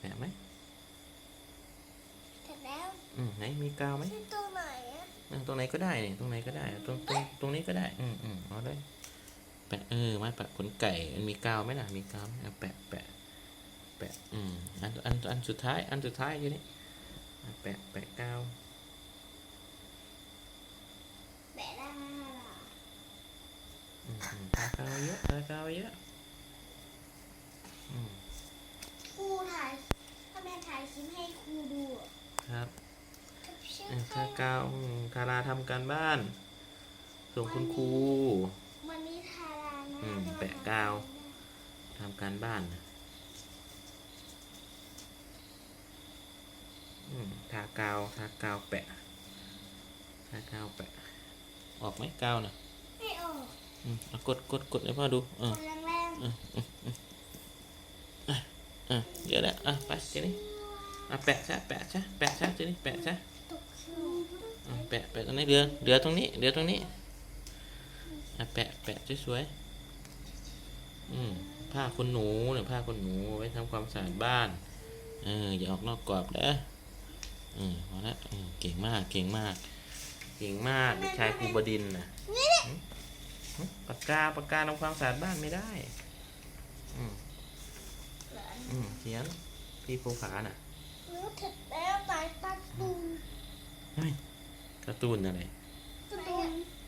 แปะไหมแสร็แล้วอืมไหนมีกาวไหมตรงไหนอะตรงไหนก็ได้นี่ตรงไหนก็ได้ตรงตรงตรงนี้ก็ได้ อืมอืมเอาเลยแปะเออมาแปะขนไก่มันมีกาวไหมล่ะมีกาวไหมแปะแปะแปะอืมอันอันอันสุดท้าย อันสุดท้ายอยู่นี่แปะแปะกาวแปะได้อืมทากาวเยอะทากาวเยอะ คลิปให้ครูดูอะครับชื่อเออใครทากาวอืมทาราทำการบ้าน ส่งคุณครูวันนี้ทารานะอืมแปะกาวทำการบ้านนะอืมทากาวทากาวแปะทากาวแปะ ออกไหมกาวนะไม่ออกอืมเอากดกดกดให้พ่อดูเออคนแรงอะเดี๋ยวแล้วอะไปทีนี้ อะแปะซะแปะซะแปะซะทีนี้แปะซะๆตกคิวอะแปะแปะตรงนี้เดือเดือตรงนี้เดือตรงนี้อะแปะแปะสวยๆอืมผ้าขนหนูเนี่ยผ้าขนหนูไว้ทำความสะอาดบ้านเอออย่าออกนอกกรอบเด้ออืมพอละอืมเก่งมากเก่งมาก เก่งมากเด็กชายครูบดินทร์นะหึหึปากกาปากกาทำความสะอาดบ้านไม่ได้อืมเหรออืมเขียนพี่ภูผาน่ะ หนูถึงแล้วสายตาตูนเฮ้ยการ์ตูนอะไร